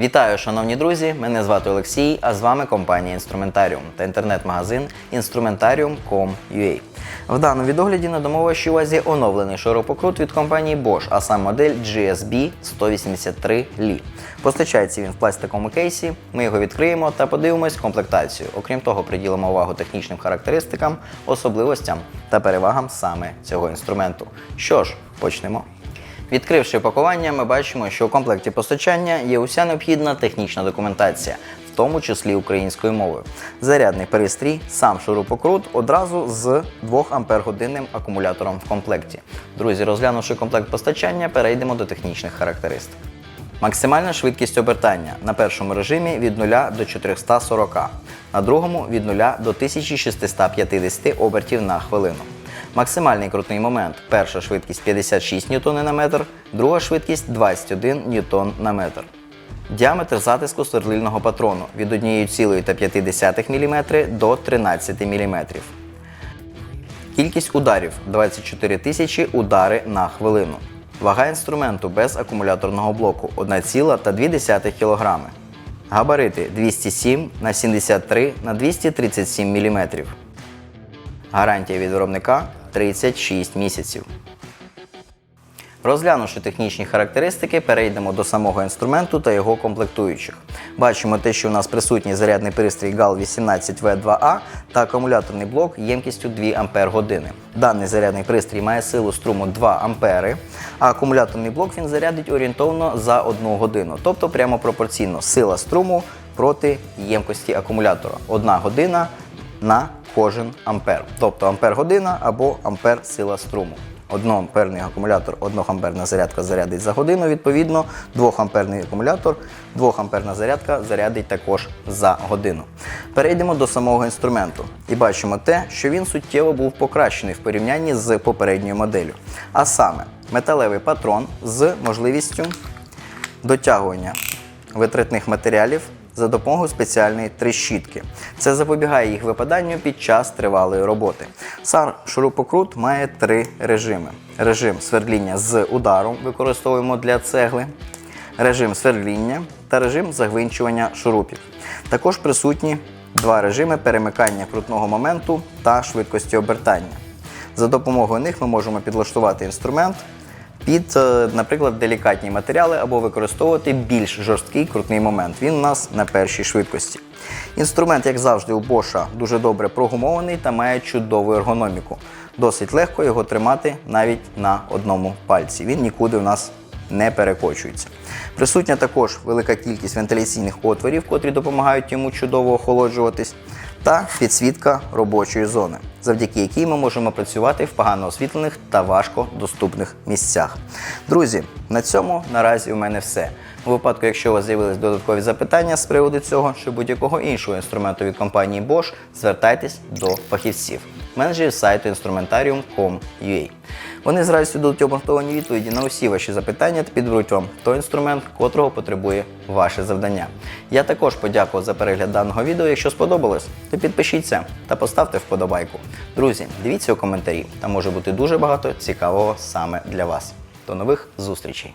Вітаю, шановні друзі! Мене звати Олексій, а з вами компанія Інструментаріум та інтернет-магазин Instrumentarium.com.ua. В даному відогляді надамо вашій увазі оновлений шуропокрут від компанії Bosch, а сам модель GSB 183 Li. Постачається він в пластиковому кейсі. Ми його відкриємо та подивимось комплектацію. Окрім того, приділимо увагу технічним характеристикам, особливостям та перевагам саме цього інструменту. Що ж, почнемо. Відкривши пакування, ми бачимо, що у комплекті постачання є уся необхідна технічна документація, в тому числі українською мовою. Зарядний пристрій, сам шурупокрут одразу з 2 ампер-годинним акумулятором в комплекті. Друзі, розглянувши комплект постачання, перейдемо до технічних характеристик. Максимальна швидкість обертання на першому режимі від 0 до 440, на другому від 0 до 1650 обертів на хвилину. Максимальний крутний момент. Перша швидкість 56 Нм на метр, друга швидкість 21 Нм на метр. Діаметр затиску сверлильного патрону від 1,5 мм до 13 мм. Кількість ударів 24 тисячі удари на хвилину. Вага інструменту без акумуляторного блоку 1,2 кг. Габарити 207 на 73 на 237 мм. Гарантія від виробника 36 місяців. Розглянувши технічні характеристики, перейдемо до самого інструменту та його комплектуючих. Бачимо те, що у нас присутній зарядний пристрій GAL 18V2A та акумуляторний блок ємкістю 2 Ампер години. Даний зарядний пристрій має силу струму 2 Ампери, а акумуляторний блок він зарядить орієнтовно за 1 годину, тобто прямо пропорційно сила струму проти ємкості акумулятора. 1 година на кожен ампер, тобто ампер година або ампер сила струму. Одноамперний акумулятор, 1 амперна зарядка зарядить за годину, відповідно, 2 амперний акумулятор, 2 амперна зарядка зарядить також за годину. Перейдемо до самого інструменту і бачимо те, що він суттєво був покращений в порівнянні з попередньою моделлю. А саме металевий патрон з можливістю дотягування витратних матеріалів за допомогою спеціальної трещітки. Це запобігає їх випаданню під час тривалої роботи. Сам шурупокрут має три режими: режим свердління з ударом використовуємо для цегли, режим свердління та режим загвинчування шурупів. Також присутні два режими перемикання крутного моменту та швидкості обертання. За допомогою них ми можемо підлаштувати інструмент під, е, наприклад, делікатні матеріали або використовувати більш жорсткий крутний момент. Він у нас на першій швидкості. Інструмент, як завжди, у Bosch дуже добре прогумований та має чудову ергономіку. Досить легко його тримати навіть на одному пальці. Він нікуди у нас не перекочується. Присутня також велика кількість вентиляційних отворів, котрі допомагають йому чудово охолоджуватись, та підсвітка робочої зони, завдяки якій ми можемо працювати в погано освітлених та важко доступних місцях. Друзі, на цьому наразі у мене все. У випадку, якщо у вас з'явились додаткові запитання з приводу цього чи будь-якого іншого інструменту від компанії Bosch, звертайтесь до фахівців, менеджерів сайту instrumentarium.com.ua. Вони з радістю дадуть обґрунтовані відповіді на усі ваші запитання та підберуть вам той інструмент, котрого потребує ваше завдання. Я також подякував за перегляд даного відео. Якщо сподобалось, то підпишіться та поставте вподобайку. Друзі, дивіться у коментарі, там може бути дуже багато цікавого саме для вас. До нових зустрічей!